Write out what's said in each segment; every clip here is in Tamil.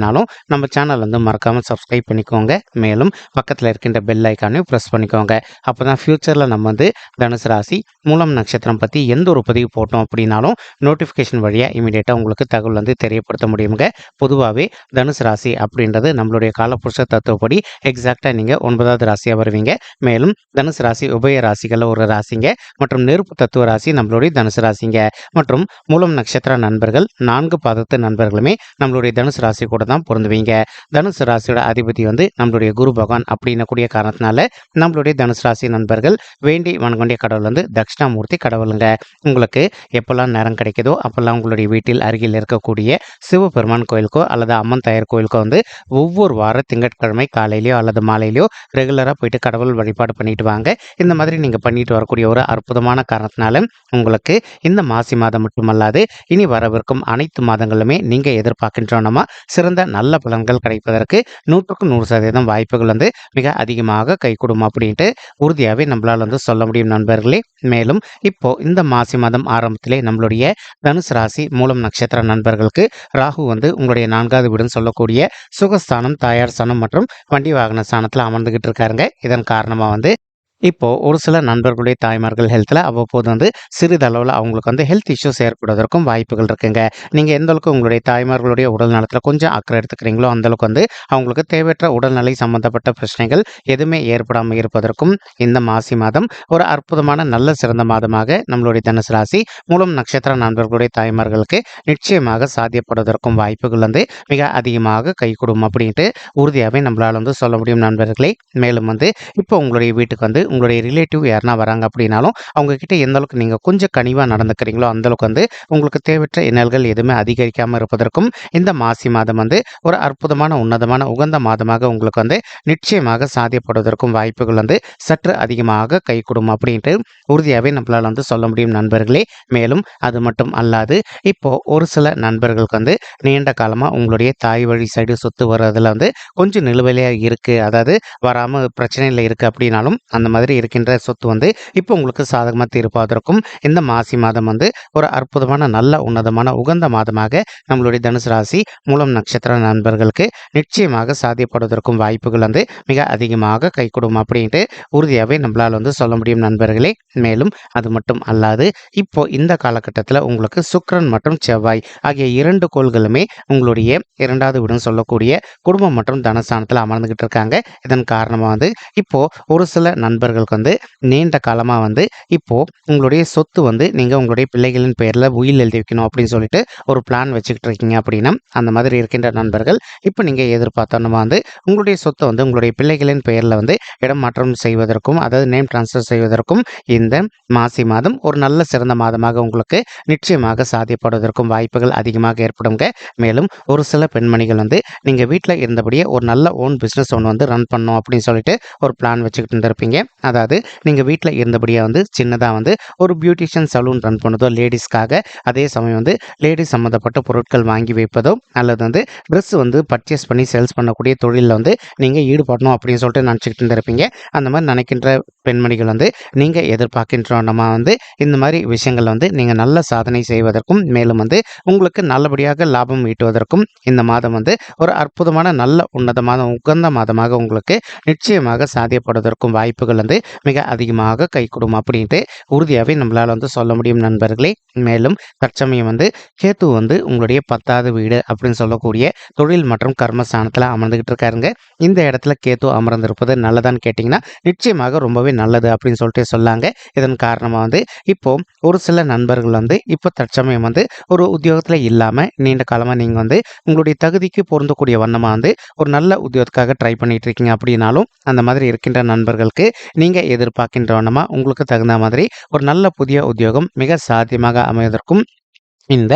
அப்படின்னாலும் நம்ம சேனல் வந்து மறக்காமல் சப்ஸ்கிரைப் பண்ணிக்கோங்க. மேலும் பக்கத்தில் இருக்கின்ற பெல் ஐக்கானையும் ப்ரெஸ் பண்ணிக்கோங்க. அப்போ தான் ஃப்யூச்சரில் நம்ம வந்து தனுசு ராசி மூலம் நட்சத்திரம் பற்றி எந்த ஒரு பதிவு போட்டோம் அப்படின்னாலும் நோட்டிஃபிகேஷன் வழியாக இமீடியட்டாக உங்களுக்கு தகவல் வந்து தெரியப்படுத்த முடியுங்க. பொதுவாகவே தனுசு ராசி அப்படின்றது நம்மளுடைய காலப்புருஷ தத்துவப்படி எக்ஸாக்டாக நீங்கள் ஒன்பதாவது ராசியாக வருவீங்க. மேலும் தனுசு ராசி உபய ராசிகளில் ஒரு ராசிங்க. மற்றும் நெருப்பு தத்துவ ராசி நம்மளுடைய தனுசு ராசிங்க. மற்றும் மூலம் நட்சத்திர நண்பர்கள் நான்கு பாதத்து நண்பர்களுமே நம்மளுடைய தனுசு ராசி கூட தான் பொருந்துவீங்க. தனுசு ராசியோட அதிபதி வந்து நம்மளுடைய குரு பகவான் அப்படின்னக்கூடிய காரணத்தினால நம்மளுடைய தனுசு ராசி நண்பர்கள் வேண்டி வணங்கக்கூடிய கடவுள் வந்து தட்சிணாமூர்த்தி கடவுளுங்க. உங்களுக்கு எப்போல்லாம் நேரம் கிடைக்குதோ அப்போல்லாம் உங்களுடைய வீட்டில் அருகில் இருக்கக்கூடிய சிவபெருமான் கோயிலுக்கோ அல்லது அம்மன் தயார் கோயிலுக்கோ வந்து ஒவ்வொரு வார திங்கட்கிழமை காலையிலையோ அல்லது மாலையிலையோ ரெகுலராக போயிட்டு கடவுள் வழிபாடு பண்ணிட்டு வாங்க. இந்த மாதிரி நீங்கள் பண்ணிட்டு வரக்கூடிய ஒரு அற்புதமான காரணத்தினால உங்களுக்கு இந்த மாசி மாதம் மட்டுமல்லாது இனி வரவிருக்கும் அனைத்து மாதங்களுமே நீங்கள் எதிர்பார்க்கின்றோன்னா சிறந்த நல்ல பலன்கள் கிடைப்பதற்கு நூற்றுக்கு நூறு சதவீதம் வாய்ப்புகள் வந்து மிக அதிகமாக கைகூடும் அப்படின்ட்டு உறுதியாகவே நம்மளால் வந்து சொல்ல முடியும் நண்பர்களே. மேலும் இப்போ இந்த மாசி மாதம் ஆரம்பத்திலே நம்மளுடைய தனுசு ராசி மூலம் நட்சத்திர நண்பர்களுக்கு ராகு வந்து உங்களுடைய நான்காவது வீடுன்னு சொல்லக்கூடிய சுகஸ்தானம் தாயார் ஸ்தானம் மற்றும் வண்டி வாகன ஸ்தானத்தில் அமர்ந்துகிட்டு இருக்காருங்க. இதன் காரணமாக வந்து இப்போது ஒரு சில நண்பர்களுடைய தாய்மார்கள் ஹெல்த்தில் அவ்வப்போது வந்து சிறிதளவில் அவங்களுக்கு வந்து ஹெல்த் இஷ்யூஸ் ஏற்படுவதற்கும் வாய்ப்புகள் இருக்குங்க. நீங்கள் எந்த அளவுக்கு உங்களுடைய தாய்மார்களுடைய உடல் நலத்தில் கொஞ்சம் அக்கறை எடுத்துக்கிறீங்களோ அந்தளவுக்கு வந்து அவங்களுக்கு தேவையற்ற உடல்நிலை சம்பந்தப்பட்ட பிரச்சனைகள் எதுவுமே ஏற்படாமல் இருப்பதற்கும் இந்த மாசி மாதம் ஒரு அற்புதமான நல்ல சிறந்த மாதமாக நம்மளுடைய தனுசு ராசி மூலம் நட்சத்திர நண்பர்களுடைய தாய்மார்களுக்கு நிச்சயமாக சாத்தியப்படுவதற்கும் வாய்ப்புகள் வந்து மிக அதிகமாக கைகூடும் அப்படின்ட்டு உறுதியாகவே நம்மளால் வந்து சொல்ல முடியும் நண்பர்களே. மேலும் வந்து இப்போ உங்களுடைய வீட்டுக்கு வந்து உங்களுடைய ரிலேட்டிவ் யாருனா வராங்க அப்படின்னாலும் அவங்கக்கிட்ட எந்தளவுக்கு எந்த அளவுக்கு நீங்கள் கொஞ்சம் கனிவாக நடந்துக்கிறீங்களோ அந்த அளவுக்கு வந்து உங்களுக்கு தேவையற்ற இன்னல்கள் எதுவுமே அதிகரிக்காமல் இருப்பதற்கும் இந்த மாசி மாதம் வந்து ஒரு அற்புதமான உன்னதமான உகந்த மாதமாக உங்களுக்கு வந்து நிச்சயமாக சாத்தியப்படுவதற்கும் வாய்ப்புகள் வந்து சற்று அதிகமாக கைகூடும் அப்படின்ட்டு உறுதியாகவே நம்மளால் வந்து சொல்ல முடியும் நண்பர்களே. மேலும் அது மட்டும் அல்லாது இப்போ ஒரு சில நண்பர்களுக்கு வந்து நீண்ட காலமாக உங்களுடைய தாய் வழி சைடு சொத்து வர்றதுல வந்து கொஞ்சம் நிலுவையிலேயே இருக்குது அதாவது வராமல் பிரச்சனையில் இருக்குது அப்படின்னாலும் அந்த மாதிரி இருக்கின்ற சொத்து வந்து இப்போ உங்களுக்கு சாதகமாக தீர்ப்பதற்கும் இந்த மாசி மாதம் வந்து ஒரு அற்புதமான நல்ல உன்னதமான உகந்த மாதமாக நம்மளுடைய தனுசு ராசி மூலம் நட்சத்திர நண்பர்களுக்கு நிச்சயமாக சாத்தியப்படுவதற்கும் வாய்ப்புகள் வந்து மிக அதிகமாக கைகூடும் அப்படின்ட்டு உறுதியாகவே நம்மளால் வந்து சொல்ல முடியும் நண்பர்களே. மேலும் அது மட்டும் அல்லாது இப்போ இந்த காலகட்டத்தில் உங்களுக்கு சுக்ரன் மற்றும் செவ்வாய் ஆகிய இரண்டு கோள்களுமே உங்களுடைய இரண்டாவது வீடுன்னு சொல்லக்கூடிய குடும்பம் மற்றும் தனஸ்தானத்தில் அமர்ந்துகிட்டு இருக்காங்க. இதன் காரணமாக வந்து இப்போ ஒரு சில நண்பர்கள் நண்பர்களுக்கு வந்து நீண்ட காலமாக வந்து இப்போது உங்களுடைய சொத்து வந்து நீங்கள் உங்களுடைய பிள்ளைகளின் பெயரில் உயில் எழுதி வைக்கணும் அப்படின்னு சொல்லிட்டு ஒரு பிளான் வச்சுக்கிட்டு இருக்கீங்க அப்படின்னா அந்த மாதிரி இருக்கின்ற நண்பர்கள் இப்போ நீங்கள் எதிர்பார்த்தோன்னா வந்து உங்களுடைய சொத்தை வந்து உங்களுடைய பிள்ளைகளின் பெயரில் வந்து இடம் மாற்றம் செய்வதற்கும் அதாவது நேம் ட்ரான்ஸ்ஃபர் செய்வதற்கும் இந்த மாசி மாதம் ஒரு நல்ல சிறந்த மாதமாக உங்களுக்கு நிச்சயமாக சாத்தியப்படுவதற்கும் வாய்ப்புகள் அதிகமாக ஏற்படுங்க. மேலும் ஒரு சில பெண்மணிகள் வந்து நீங்கள் வீட்டில் இருந்தபடியே ஒரு நல்ல ஓன் பிஸ்னஸ் ஒன்று வந்து ரன் பண்ணும் அப்படின்னு சொல்லிட்டு ஒரு பிளான் வச்சுக்கிட்டு இருந்திருப்பீங்க. அதாவது நீங்கள் வீட்டில் இருந்தபடியாக வந்து சின்னதாக வந்து ஒரு பியூட்டிஷியன் சலூன் ரன் பண்ணதோ லேடிஸ்க்காக அதே சமயம் வந்து லேடிஸ் சம்மந்தப்பட்ட பொருட்கள் வாங்கி வைப்பதோ அல்லது வந்து ட்ரெஸ் வந்து பர்ச்சேஸ் பண்ணி சேல்ஸ் பண்ணக்கூடிய தொழிலில் வந்து நீங்கள் ஈடுபடணும் அப்படின்னு சொல்லிட்டு நினச்சிக்கிட்டு இருந்திருப்பீங்க. அந்த மாதிரி நினைக்கின்ற பெண்மணிகள் வந்து நீங்கள் எதிர்பார்க்கின்றோம் நம்ம வந்து இந்த மாதிரி விஷயங்கள் வந்து நீங்கள் நல்ல சாதனை செய்வதற்கும் மேலும் வந்து உங்களுக்கு நல்லபடியாக லாபம் ஈட்டுவதற்கும் இந்த மாதம் வந்து ஒரு அற்புதமான நல்ல உன்னதமான உகந்த மாதமாக உங்களுக்கு நிச்சயமாக சாத்தியப்படுவதற்கும் வாய்ப்புகள் வந்து மிக அதிகமாக கைகூடும் அப்படின்ட்டு உறுதியாகவே நம்மளால் வந்து சொல்ல முடியும் நண்பர்களே. மேலும் தற்சமயம் வந்து கேத்து வந்து உங்களுடைய பத்தாவது வீடு அப்படின்னு சொல்லக்கூடிய தொழில் மற்றும் கர்மஸ்தானத்தில் அமர்ந்துகிட்டு இருக்காருங்க. இந்த இடத்துல கேத்து அமர்ந்திருப்பது நல்லதான்னு கேட்டிங்கன்னா நிச்சயமாக ரொம்பவே நல்லது அப்படின்னு சொல்லிட்டு சொல்லாங்க. இதன் காரணமாக வந்து இப்போ ஒரு சில நண்பர்கள் வந்து இப்போ தற்சமயம் வந்து ஒரு உத்தியோகத்தில் இல்லாமல் நீண்ட காலமாக நீங்கள் வந்து உங்களுடைய தகுதிக்கு பொருந்தக்கூடிய வண்ணமாக வந்து ஒரு நல்ல உத்தியோகத்துக்காக ட்ரை பண்ணிட்டு இருக்கீங்க அப்படின்னாலும் அந்த மாதிரி இருக்கின்ற நண்பர்களுக்கு நீங்கள் எதிர்பார்க்கின்ற வண்ணமாக உங்களுக்கு தகுந்த மாதிரி ஒரு நல்ல புதிய உத்தியோகம் மிக சாத்தியமாக அமைவதற்கும் இந்த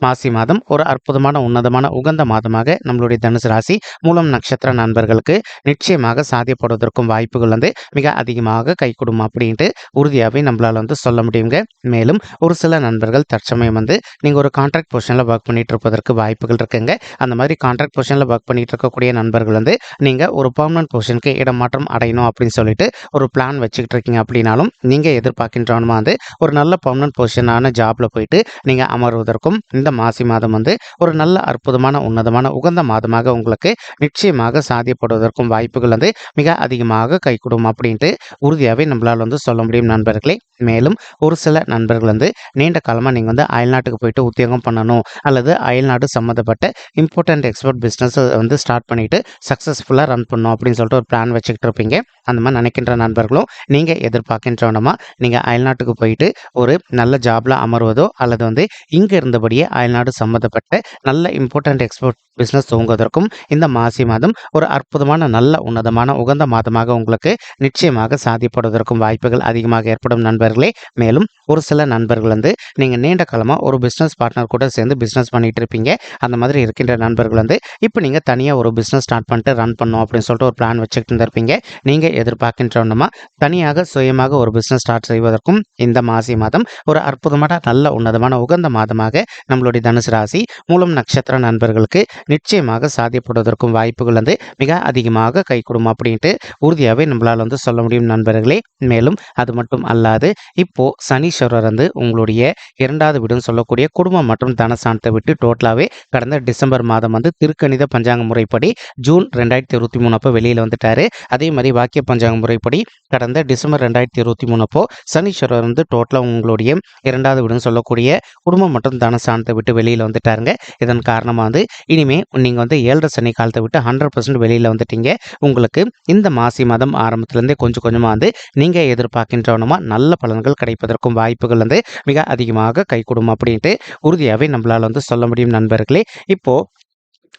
மாசி மாதம் ஒரு அற்புதமான உன்னதமான உகந்த மாதமாக நம்மளுடைய தனுசு ராசி மூலம் நட்சத்திர நண்பர்களுக்கு நிச்சயமாக சாத்தியப்படுவதற்கும் வாய்ப்புகள் வந்து மிக அதிகமாக கைகூடும் அப்படின்ட்டு உறுதியாகவே நம்மளால் வந்து சொல்ல முடியுங்க. மேலும் ஒரு சில நண்பர்கள் தற்சமயம் வந்து நீங்கள் ஒரு கான்ட்ராக்ட் பொசிஷனில் ஒர்க் பண்ணிட்டு இருப்பதற்கு வாய்ப்புகள் இருக்குங்க. அந்த மாதிரி கான்ட்ராக்ட் பொசிஷனில் ஒர்க் பண்ணிட்டு இருக்கக்கூடிய நண்பர்கள் வந்து நீங்கள் ஒரு பர்மனன்ட் பொசிஷனுக்கு இடமாற்றம் அடையணும் அப்படின்னு சொல்லிட்டு ஒரு பிளான் வச்சுக்கிட்டு இருக்கீங்க அப்படின்னாலும் நீங்கள் எதிர்பார்க்கின்றவனுமா வந்து ஒரு நல்ல பர்மனன்ட் பொசிஷனான ஜாபில் போயிட்டு நீங்கள் அமர்வதற்கும் இந்த மாசி மாதம் வந்து ஒரு நல்ல அற்புதமான உன்னதமான உகந்த மாதமாக உங்களுக்கு நிச்சயமாக சாத்தியப்படுவதற்கும் வாய்ப்புகள் வந்து மிக அதிகமாக கைகூடும் அப்படின்ட்டு உறுதியாகவே நம்மளால் வந்து சொல்ல முடியும் நண்பர்களே. மேலும் ஒரு சில நண்பர்கள் வந்து நீண்ட காலமாக நீங்கள் வந்து அயல்நாட்டுக்கு போயிட்டு உத்தியோகம் பண்ணணும் அல்லது அயல்நாடு சம்மந்தப்பட்ட இம்பார்ட்டன்ட் எக்ஸ்போர்ட் பிஸ்னஸ் வந்து ஸ்டார்ட் பண்ணிட்டு சக்ஸஸ்ஃபுல்லாக ரன் பண்ணணும் அப்படின்னு சொல்லிட்டு ஒரு பிளான் வச்சுக்கிட்டு இருப்பீங்க. அந்த மாதிரி நினைக்கின்ற நண்பர்களும் நீங்கள் எதிர்பார்க்கின்றவனமா நீங்கள் அயல்நாட்டுக்கு போயிட்டு ஒரு நல்ல ஜாப்ல அமர்வதோ அல்லது வந்து இங்கே இருந்தபடியே அயல்நாடு சம்மந்தப்பட்ட நல்ல இம்பார்ட்டன்ட் எக்ஸ்போர்ட் பிஸ்னஸ் துவங்குவதற்கும் இந்த மாசி மாதம் ஒரு அற்புதமான நல்ல உன்னதமான உகந்த மாதமாக உங்களுக்கு நிச்சயமாக சாதிப்படுவதற்கும் வாய்ப்புகள் அதிகமாக ஏற்படும் நண்பர்களே. மேலும் ஒரு சில நண்பர்கள் வந்து நீங்கள் நீண்ட காலமாக ஒரு பிஸ்னஸ் பார்ட்னர் கூட சேர்ந்து பிஸ்னஸ் பண்ணிகிட்டு இருப்பீங்க. அந்த மாதிரி இருக்கின்ற நண்பர்கள் வந்து இப்போ நீங்கள் தனியாக ஒரு பிஸ்னஸ் ஸ்டார்ட் பண்ணிட்டு ரன் பண்ணணும் அப்படின்னு சொல்லிட்டு ஒரு பிளான் வச்சுக்கிட்டு இருந்திருப்பீங்க. நீங்கள் எதிர்பார்க்கின்றோன்னா தனியாக சுயமாக ஒரு பிஸ்னஸ் ஸ்டார்ட் செய்வதற்கும் இந்த மாசி மாதம் ஒரு அற்புதமான நல்ல உன்னதமான உகந்த மாதமாக நம்மளுடைய தனுசு ராசி மூலம் நட்சத்திர நண்பர்களுக்கு நிச்சயமாக சாத்தியப்படுவதற்கும் வாய்ப்புகள் வந்து மிக அதிகமாக கைகூடும் அப்படின்ட்டு உறுதியாகவே நம்மளால் வந்து சொல்ல முடியும் நண்பர்களே. மேலும் அது மட்டும் அல்லாது இப்போ சனீஸ்வரர் வந்து உங்களுடைய இரண்டாவது வீடுன்னு சொல்லக்கூடிய குடும்பம் மற்றும் தனசானத்தை விட்டு டோட்டலாகவே கடந்த டிசம்பர் மாதம் வந்து திருக்கணித பஞ்சாங்க முறைப்படி ஜூன் ரெண்டாயிரத்தி இருபத்தி மூணு அப்போ வெளியில் வந்துட்டாரு. அதே மாதிரி வாக்கிய பஞ்சாங்க முறைப்படி கடந்த டிசம்பர் ரெண்டாயிரத்தி இருபத்தி மூணு அப்போ சனீஸ்வரர் வந்து டோட்டலாக உங்களுடைய இரண்டாவது வீடுன்னு சொல்லக்கூடிய குடும்பம் மற்றும் தனசானத்தை விட்டு வெளியில் வந்துட்டாருங்க. இதன் காரணமாக வந்து இனிமே நீங்கள் வந்து ஏழரை சனி காலத்தை விட்டு ஹண்ட்ரட் பர்சன்ட் வெளியில் வந்துட்டீங்க. உங்களுக்கு இந்த மாசி மாதம் ஆரம்பத்துலேருந்தே கொஞ்சம் கொஞ்சமாக வந்து நீங்கள் எதிர்பார்க்கின்றவனமா நல்ல பலன்கள் கிடைப்பதற்கும் வாய்ப்புகள் வந்து மிக அதிகமாக கைகூடும் அப்படின்ட்டு உறுதியாகவே நம்மளால் வந்து சொல்ல முடியும் நண்பர்களே. இப்போது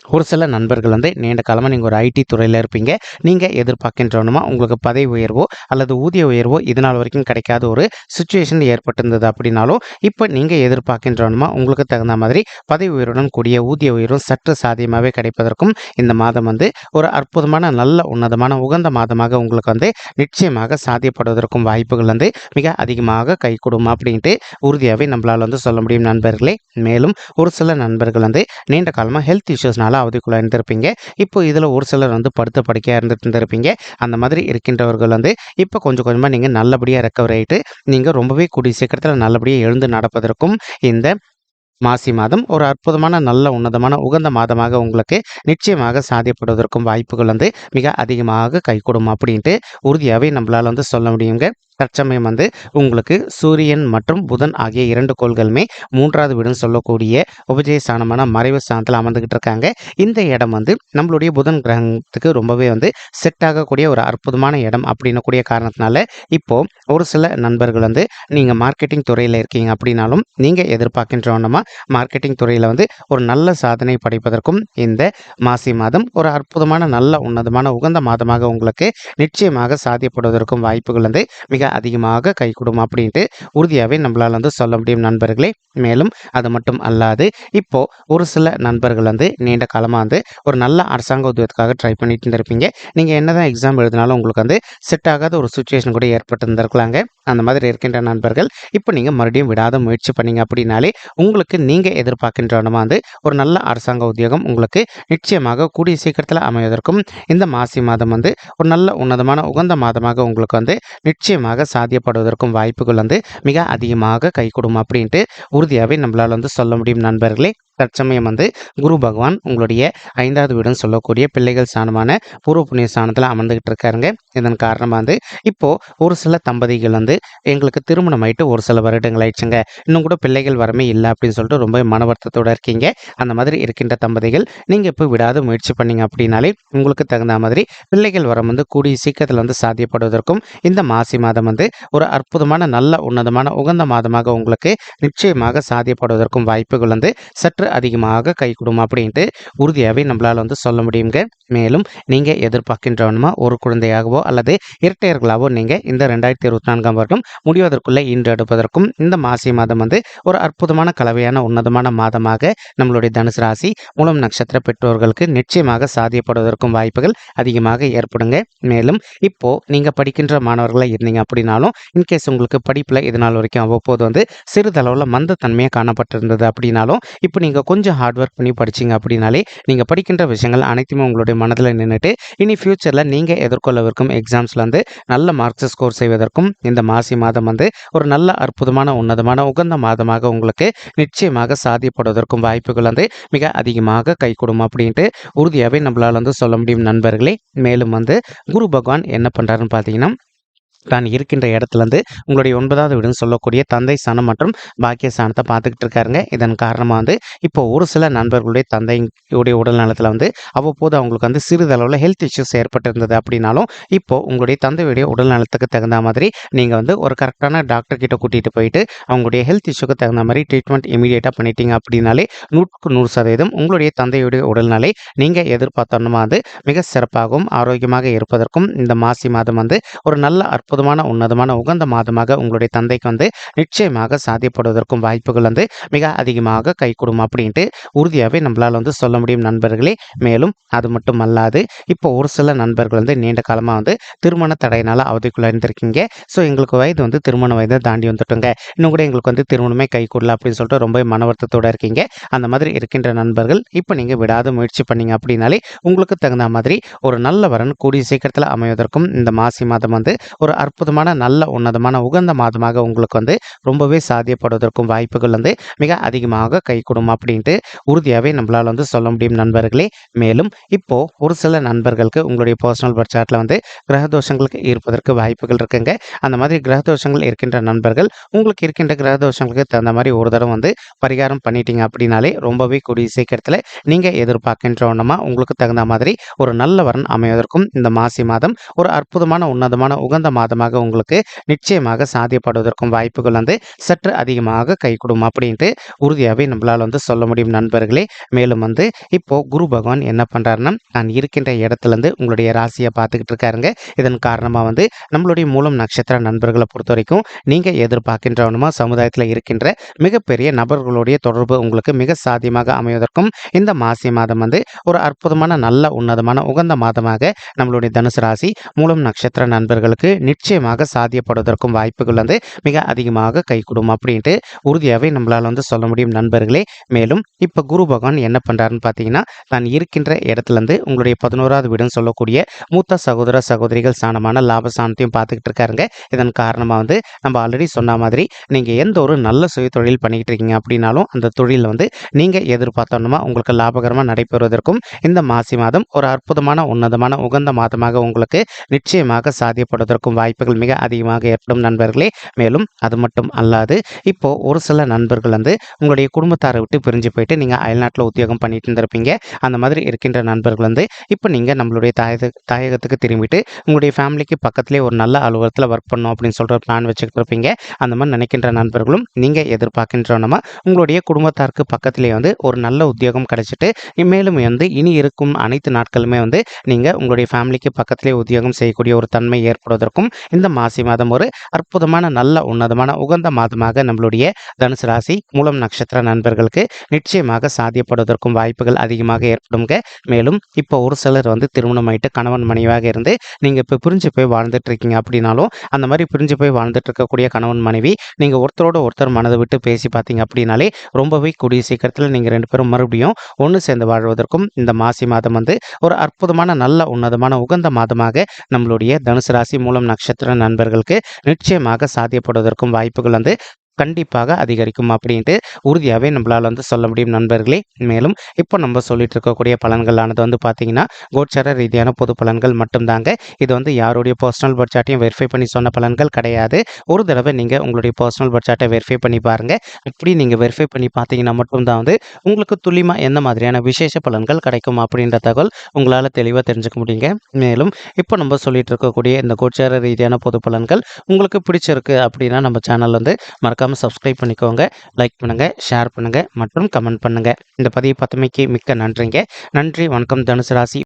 ஒரு சில நண்பர்கள் வந்து நீண்ட காலமாக நீங்கள் ஒரு ஐடி துறையில் இருப்பீங்க. நீங்கள் எதிர்பார்க்கின்றவனுமா உங்களுக்கு பதவி உயர்வோ அல்லது ஊதிய உயர்வோ இது நாள் வரைக்கும் கிடைக்காத ஒரு சுச்சுவேஷன் ஏற்பட்டிருந்தது அப்படின்னாலும் இப்போ நீங்கள் எதிர்பார்க்கின்றவனுமா உங்களுக்கு தகுந்த மாதிரி பதவி உயர்வுடன் கூடிய ஊதிய உயர்வும் சற்று சாதியமாகவே கிடைப்பதற்கும் இந்த மாதம் வந்து ஒரு அற்புதமான நல்ல உன்னதமான உகந்த மாதமாக உங்களுக்கு வந்து நிச்சயமாக சாத்தியப்படுவதற்கும் வாய்ப்புகள் வந்து மிக அதிகமாக கைகூடும் அப்படின்ட்டு உறுதியாகவே நம்மளால் வந்து சொல்ல முடியும் நண்பர்களே. மேலும் ஒரு சில நண்பர்கள் வந்து நீண்ட காலமாக ஹெல்த் இஷ்யூஸ்னால் அவதிக்குள்ள இருந்திருப்பீங்க. இப்போ இதில் ஒரு சிலர் வந்து படுத்த படுக்கையாக இருந்துட்டு இருந்திருப்பீங்க. அந்த மாதிரி இருக்கின்றவர்கள் வந்து இப்போ கொஞ்சம் கொஞ்சமாக நீங்கள் நல்லபடியாக ரெக்கவர் ஆகிட்டு நீங்கள் ரொம்பவே கூடிய சீக்கிரத்தில் நல்லபடியாக எழுந்து நடப்பதற்கும் இந்த மாசி மாதம் ஒரு அற்புதமான நல்ல உன்னதமான உகந்த மாதமாக உங்களுக்கு நிச்சயமாக சாதியப்படுவதற்கும் வாய்ப்புகள் வந்து மிக அதிகமாக கைகூடும் அப்படின்ட்டு உறுதியாகவே நம்மளால் வந்து சொல்ல முடியுங்க. தற்சமயம் வந்து உங்களுக்கு சூரியன் மற்றும் புதன் ஆகிய இரண்டு கோள்களுமே மூன்றாவது வீடுன்னு சொல்லக்கூடிய உபஜய ஸ்தானமான மறைவு ஸ்தானத்தில் அமர்ந்துகிட்டு இருக்காங்க. இந்த இடம் வந்து நம்மளுடைய புதன் கிரகத்துக்கு ரொம்பவே வந்து செட் ஆகக்கூடிய ஒரு அற்புதமான இடம் அப்படின்னு கூடிய காரணத்தினால இப்போ ஒரு சில நண்பர்கள் வந்து நீங்கள் மார்க்கெட்டிங் துறையில் இருக்கீங்க அப்படின்னாலும் நீங்கள் எதிர்பார்க்கின்றவனமா மார்க்கெட்டிங் துறையில் வந்து ஒரு நல்ல சாதனை படைப்பதற்கும் இந்த மாசி மாதம் ஒரு அற்புதமான நல்ல உன்னதமான உகந்த மாதமாக உங்களுக்கு நிச்சயமாக சாத்தியப்படுவதற்கும் வாய்ப்புகள் வந்து மிக அதிகமாக கைகூடும் அப்படின்ட்டு உறுதியாகவே நம்மளால் வந்து சொல்ல முடியும் நண்பர்களே. மேலும் அது மட்டும் அல்லாது இப்போது ஒரு சில நண்பர்கள் வந்து நீண்ட காலமாக வந்து ஒரு நல்ல அரசாங்க உத்தியோகத்துக்காக ட்ரை பண்ணிட்டு இருந்திருப்பீங்க. நீங்கள் என்னதான் எக்ஸாம் எழுதினாலும் உங்களுக்கு வந்து செட் ஆகாத ஒரு சுச்சுவேஷன் கூட ஏற்பட்டு இருந்திருக்கலாங்க அந்த மாதிரி இருக்கின்ற நண்பர்கள் இப்போ நீங்கள் மறுபடியும் விடாத முயற்சி பண்ணீங்க அப்படின்னாலே உங்களுக்கு நீங்கள் எதிர்பார்க்கின்றவனமா வந்து ஒரு நல்ல அரசாங்க உத்தியோகம் உங்களுக்கு நிச்சயமாக கூடிய சீக்கிரத்தில் அமைவதற்கும் இந்த மாசி மாதம் வந்து ஒரு நல்ல உன்னதமான உகந்த மாதமாக உங்களுக்கு வந்து நிச்சயமாக சாத்தியப்படுவதற்கும் வாய்ப்புகள் வந்து மிக அதிகமாக கைகூடும் அப்படின்ட்டு உறுதியாகவே நம்மளால் வந்து சொல்ல முடியும் நண்பர்களே. தற்சமயம் வந்து குரு பகவான் உங்களுடைய ஐந்தாவது வீடுன்னு சொல்லக்கூடிய பிள்ளைகள் ஸ்தானமான பூர்வ புண்ணிய ஸ்தானத்தில் அமர்ந்துகிட்டு இருக்காருங்க. இதன் காரணமாக வந்து இப்போது ஒரு சில தம்பதிகள் வந்து எங்களுக்கு திருமணம் ஆயிட்டு ஒரு சில வருடங்கள் ஆயிடுச்சுங்க. இன்னும் கூட பிள்ளைகள் வரமே இல்லை அப்படின்னு சொல்லிட்டு ரொம்ப மன வருத்தத்தோடு இருக்கீங்க. அந்த மாதிரி இருக்கின்ற தம்பதிகள் நீங்கள் இப்போ விடாத முயற்சி பண்ணீங்க அப்படின்னாலே உங்களுக்கு தகுந்த மாதிரி பிள்ளைகள் வரம் வந்து கூடிய சீக்கிரத்தில் வந்து சாத்தியப்படுவதற்கும் இந்த மாசி மாதம் வந்து ஒரு அற்புதமான நல்ல உன்னதமான உகந்த மாதமாக உங்களுக்கு நிச்சயமாக சாத்தியப்படுவதற்கும் வாய்ப்புகள் வந்து சற்று அதிகமாக கைகூடும் அப்படின்ட்டு உறுதியாகவே நம்மளால் வந்து சொல்ல முடியுங்க. மேலும் நீங்கள் எதிர்பார்க்கின்றவனுமா ஒரு குழந்தையாகவோ கூட்டாகவோ அல்லது இரட்டையர்களாகவோ நீங்கள் இந்த ரெண்டாயிரத்தி இருபத்தி நான்காம் வருடம் முடிவதற்குள்ளே ஈன்று எடுப்பதற்கும் இந்த மாசி மாதம் வந்து ஒரு அற்புதமான கலவையான உன்னதமான மாதமாக நம்மளுடைய தனுசு ராசி மூலம் நட்சத்திர பெற்றோர்களுக்கு நிச்சயமாக சாதியப்படுவதற்கும் வாய்ப்புகள் அதிகமாக ஏற்படுங்க. மேலும் இப்போ நீங்கள் படிக்கின்ற மாணவர்களாக இருந்தீங்க அப்படின்னாலும் இன்கேஸ் உங்களுக்கு படிப்பில் இதனால் வரைக்கும் அவ்வப்போது வந்து சிறிதளவில் மந்தத்தன்மையாக காணப்பட்டிருந்தது அப்படின்னாலும் இப்போ நீங்கள் கொஞ்சம் ஹார்ட் ஒர்க் பண்ணி படிச்சீங்க அப்படின்னாலே நீங்கள் படிக்கின்ற விஷயங்கள் அனைத்துமே உங்களுடைய மனதில் நின்றுட்டு இனி ஃப்யூச்சரில் நீங்கள் எதிர்கொள்ளவிருக்கும் எக்ஸாம்ஸில் வந்து நல்ல மார்க்ஸ் ஸ்கோர் செய்வதற்கும் இந்த மாசி மாதம் வந்து ஒரு நல்ல அற்புதமான உன்னதமான உகந்த மாதமாக உங்களுக்கு நிச்சயமாக சாதியப்படுவதற்கும் வாய்ப்புகள் வந்து மிக அதிகமாக கைகூடும் அப்படின்ட்டு உறுதியாகவே நம்மளால் வந்து சொல்ல முடியும் நண்பர்களே. மேலும் வந்து குரு பகவான் என்ன பண்ணுறாருன்னு பார்த்தீங்கன்னா தான் இருக்கின்ற இடத்துலேருந்து உங்களுடைய ஒன்பதாவது வீடுன்னு சொல்லக்கூடிய தந்தை ஸ்தானம் மற்றும் பாக்கிய ஸ்தானத்தை பார்த்துக்கிட்டு இருக்காருங்க. இதன் காரணமாக வந்து இப்போ ஒரு சில நண்பர்களுடைய தந்தையுடைய உடல் நலத்தில் வந்து அவ்வப்போது அவங்களுக்கு வந்து சிறிதளவில் ஹெல்த் இஷ்யூஸ் ஏற்பட்டிருந்தது அப்படின்னாலும் இப்போ உங்களுடைய தந்தையுடைய உடல் நலத்துக்கு தகுந்த மாதிரி நீங்கள் வந்து ஒரு கரெக்டான டாக்டர் கிட்ட கூட்டிகிட்டு போயிட்டு அவங்களுடைய ஹெல்த் இஷ்யூக்கு தகுந்த மாதிரி ட்ரீட்மெண்ட் இமீடியட்டாக பண்ணிட்டீங்க அப்படின்னாலே நூற்றுக்கு நூறு சதவீதம் உங்களுடைய தந்தையுடைய உடல்நிலை நீங்கள் எதிர்பார்த்தோன்னா வந்து மிக சிறப்பாகவும் ஆரோக்கியமாக இருப்பதற்கும் இந்த மாசி மாதம் வந்து ஒரு நல்ல அற்புதமான உன்னதமான உகந்த மாதமாக உங்களுடைய தந்தைக்கு வந்து நிச்சயமாக சாத்தியப்படுவதற்கும் வாய்ப்புகள் வந்து மிக அதிகமாக கைகூடும் அப்படின்ட்டு உறுதியாகவே நம்மளால் வந்து சொல்ல முடியும் நண்பர்களே. மேலும் அது மட்டும் அல்லாது இப்போ ஒரு சில நண்பர்கள் வந்து நீண்ட காலமாக வந்து திருமண தடையினால் அவதிக்குள்ளாயிருந்திருக்கீங்க ஸோ எங்களுக்கு வயது வந்து திருமண வயதை தாண்டி வந்துட்டோங்க. இன்னும் கூட எங்களுக்கு வந்து திருமணமே கைகூடல அப்படின்னு சொல்லிட்டு ரொம்ப மன வருத்தத்தோடு இருக்கீங்க. அந்த மாதிரி இருக்கின்ற நண்பர்கள் இப்போ நீங்கள் விடாத முயற்சி பண்ணீங்க அப்படின்னாலே உங்களுக்கு தகுந்த மாதிரி ஒரு நல்ல வரன் கூடிய சீக்கிரத்தில் அமைவதற்கும் இந்த மாசி மாதம் வந்து ஒரு அற்புதமான நல்ல உன்னதமான உகந்த மாதமாக உங்களுக்கு வந்து ரொம்பவே சாத்தியப்படுவதற்கும் வாய்ப்புகள் வந்து மிக அதிகமாக கைகூடும் அப்படின்ட்டு உறுதியாகவே நம்மளால் வந்து சொல்ல முடியும் நண்பர்களே. மேலும் இப்போ ஒரு சில நண்பர்களுக்கு உங்களுடைய பர்சனல் பட்ஜெட்டில் வந்து கிரக தோஷங்களுக்கு இருப்பதற்கு வாய்ப்புகள் இருக்குங்க. அந்த மாதிரி கிரக தோஷங்கள் இருக்கின்ற நண்பர்கள் உங்களுக்கு இருக்கின்ற கிரக தோஷங்களுக்கு தகுந்த மாதிரி ஒரு தடவை வந்து பரிகாரம் பண்ணிட்டீங்க அப்படின்னாலே ரொம்பவே கூடிய சீக்கிரத்தில் நீங்கள் எதிர்பார்க்கின்ற ஒன்றமா உங்களுக்கு தகுந்த மாதிரி ஒரு நல்ல வரன் அமைவதற்கும் இந்த மாசி மாதம் ஒரு அற்புதமான உன்னதமான உகந்த மாதம் மாதமாக உங்களுக்கு நிச்சயமாக சாத்தியப்படுவதற்கும் வாய்ப்புகள் வந்து சற்று அதிகமாக கைகூடும் அப்படின்ட்டு உறுதியாகவே நம்மளால் வந்து சொல்ல முடியும் நண்பர்களே. மேலும் வந்து இப்போ குரு பகவான் என்ன பண்ணுறாருன்னா நான் இருக்கின்ற இடத்துலேருந்து உங்களுடைய ராசியை பார்த்துக்கிட்டு இருக்காருங்க. இதன் காரணமாக வந்து நம்மளுடைய மூலம் நட்சத்திர நண்பர்களை பொறுத்த வரைக்கும் நீங்கள் எதிர்பார்க்கின்றவனுமா சமுதாயத்தில் இருக்கின்ற மிகப்பெரிய நபர்களுடைய தொடர்பு உங்களுக்கு மிக சாத்தியமாக அமைவதற்கும் இந்த மாசி மாதம் வந்து ஒரு அற்புதமான நல்ல உன்னதமான உகந்த மாதமாக நம்மளுடைய தனுசு ராசி மூலம் நட்சத்திர நண்பர்களுக்கு நிச்சயமாக சாத்தியப்படுவதற்கும் வாய்ப்புகள் வந்து மிக அதிகமாக கைகூடும் அப்படின்ட்டு உறுதியாகவே நம்மளால் வந்து சொல்ல முடியும் நண்பர்களே. மேலும் இப்போ குரு பகவான் என்ன பண்ணுறாருன்னு பார்த்தீங்கன்னா தான் இருக்கின்ற இடத்துலேருந்து உங்களுடைய பதினோராவது வீடுன்னு சொல்லக்கூடிய மூத்த சகோதர சகோதரிகள் ஸ்தானமான லாப ஸ்தானத்தையும் பார்த்துக்கிட்டு இருக்காருங்க. இதன் காரணமாக வந்து நம்ம ஆல்ரெடி சொன்ன மாதிரி நீங்கள் எந்த ஒரு நல்ல சுய தொழில் பண்ணிக்கிட்டு இருக்கீங்க அப்படின்னாலும் அந்த தொழிலில் வந்து நீங்கள் எதிர்பார்த்தோன்னா உங்களுக்கு லாபகரமாக நடைபெறுவதற்கும் இந்த மாசி மாதம் ஒரு அற்புதமான உன்னதமான உகந்த மாதமாக உங்களுக்கு நிச்சயமாக சாத்தியப்படுவதற்கும் வாய்ப்புகள் மிக அதிகமாக ஏற்படும் நண்பர்களே. மேலும் அது மட்டும் அல்லாது இப்போ ஒரு சில நண்பர்கள் வந்து உங்களுடைய குடும்பத்தாரை விட்டு பிரிஞ்சு போயிட்டு நீங்கள் அயல்நாட்டில் உத்தியோகம் பண்ணிட்டு இருந்திருப்பீங்க. அந்த மாதிரி இருக்கின்ற நண்பர்கள் வந்து இப்போ நீங்கள் நம்மளுடைய தாயக தாயகத்துக்கு திரும்பிட்டு உங்களுடைய ஃபேமிலிக்கு பக்கத்துலேயே ஒரு நல்ல அலுவலகத்தில் ஒர்க் பண்ணணும் அப்படின்னு சொல்கிற பிளான் வச்சுக்கிட்டு இருப்பீங்க. அந்த மாதிரி நினைக்கின்ற நண்பர்களும் நீங்கள் எதிர்பார்க்கின்றனமா உங்களுடைய குடும்பத்தாருக்கு பக்கத்திலே வந்து ஒரு நல்ல உத்தியோகம் கிடைச்சிட்டு மேலும் வந்து இனி இருக்கும் அனைத்து நாட்களுமே வந்து நீங்கள் உங்களுடைய ஃபேமிலிக்கு பக்கத்திலே உத்தியோகம் செய்யக்கூடிய ஒரு தன்மை ஏற்படுவதற்கும் இந்த மாசி மாதம் ஒரு அற்புதமான நல்ல உன்னதமான உகந்த மாதமாக நம்மளுடைய தனுசு ராசி மூலம் நட்சத்திர நண்பர்களுக்கு நிச்சயமாக சாத்தியப்படுவதற்கும் வாய்ப்புகள் அதிகமாக ஏற்படுங்க மேலும் இப்போ ஒரு சிலர் வந்து திருமணம் ஆயிட்டு கணவன் மனைவியாக இருந்து நீங்கள் இப்போ பிரிஞ்சு போய் வாழ்ந்துட்டு இருக்கீங்க அப்படின்னாலும் அந்த மாதிரி பிரிஞ்சு போய் வாழ்ந்துட்டு இருக்கக்கூடிய கணவன் மனைவி நீங்கள் ஒருத்தரோட ஒருத்தர் மனதை விட்டு பேசி பார்த்தீங்க அப்படின்னாலே ரொம்பவே கூடிய சீக்கிரத்தில் நீங்கள் ரெண்டு பேரும் மறுபடியும் ஒன்று சேர்ந்து வாழ்வதற்கும் இந்த மாசி மாதம் வந்து ஒரு அற்புதமான நல்ல உன்னதமான உகந்த மாதமாக நம்மளுடைய தனுசு ராசி மூலம் நட்சத்திர நண்பர்களுக்கு நிச்சயமாக சாத்தியப்படுவதற்கும் வாய்ப்புகள் வந்து கண்டிப்பாக அதிகரிக்கும் அப்படின்ட்டு உறுதியாகவே நம்மளால் வந்து சொல்ல முடியும் நண்பர்களே. மேலும் இப்போ நம்ம சொல்லிட்டு இருக்கக்கூடிய பலன்களானது வந்து பார்த்தீங்கன்னா கோச்சார ரீதியான பொது பலன்கள் மட்டும்தாங்க. இது வந்து யாருடைய பர்சனல் பட்ஜெட்டையும் வெரிஃபை பண்ணி சொன்ன பலன்கள் கிடையாது. ஒரு தடவை நீங்கள் உங்களுடைய பர்சனல் பட்ஜெட்டை வெரிஃபை பண்ணி பாருங்கள் இப்படி நீங்கள் வெரிஃபை பண்ணி பார்த்தீங்கன்னா மட்டும்தான் வந்து உங்களுக்கு துல்லியமாக எந்த மாதிரியான விசேஷ பலன்கள் கிடைக்கும் அப்படின்ற தகவல் உங்களால் தெளிவாக தெரிஞ்சுக்க முடியுங்க. மேலும் இப்போ நம்ம சொல்லிட்டு இருக்கக்கூடிய இந்த கோச்சார ரீதியான பொது பலன்கள் உங்களுக்கு பிடிச்சிருக்கு அப்படின்னா நம்ம சேனல் வந்து மறக்காம சப்ஸ்கிரைப் பண்ணிக்கோங்க. லைக் பண்ணுங்கள் ஷேர் பண்ணுங்கள் மற்றும் கமெண்ட் பண்ணுங்கள் இந்த பதிவு பத்தமைக்கு மிக்க நன்றிங்க. நன்றி வணக்கம் தனுசு ராசி.